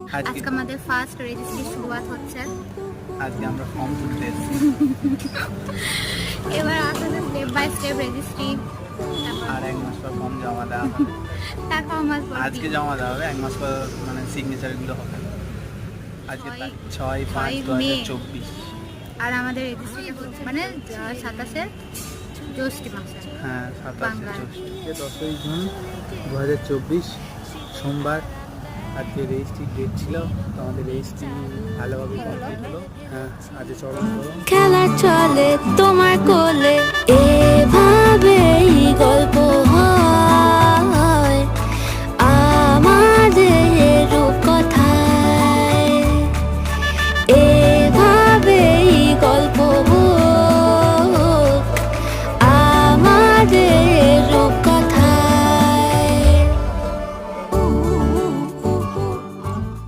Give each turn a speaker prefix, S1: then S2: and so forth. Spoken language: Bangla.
S1: আজকে
S2: আজকে আমাদের ফার্স্ট রেজিস্ট্রি শুরুয়াত হচ্ছে।
S1: আজকে আমরা ফর্ম তুলতে এসেছি
S2: এবার আস্তে আস্তে স্টেপ বাই স্টেপ রেজিস্ট্রি
S1: আর এক মাস পর ফর্ম জমা দেওয়া হবে।
S2: তারপর আমার
S1: আজকে জমা দেওয়া হবে এক মাস পর মানে সিগনেচারগুলো হবে। আজকে
S2: ছয়-
S1: পাঁচ দু হাজার
S2: মে।
S1: চব্বিশ।
S2: আর আমাদের রেজিস্ট্রিটা হচ্ছে মানে সাতাশে জ্যৈষ্ঠী মাসে।
S1: হ্যাঁ সাতাশে। জ্যৈষ্ঠ। দশই জুন দু হাজার চব্বিশ সোমবার। আজকে রেজিস্ট্রি ডেট ছিল তো আমাদের রেজিস্ট্রি ভালোভাবে হ্যাঁ আজকে চরম
S3: খেলা চলে তোমার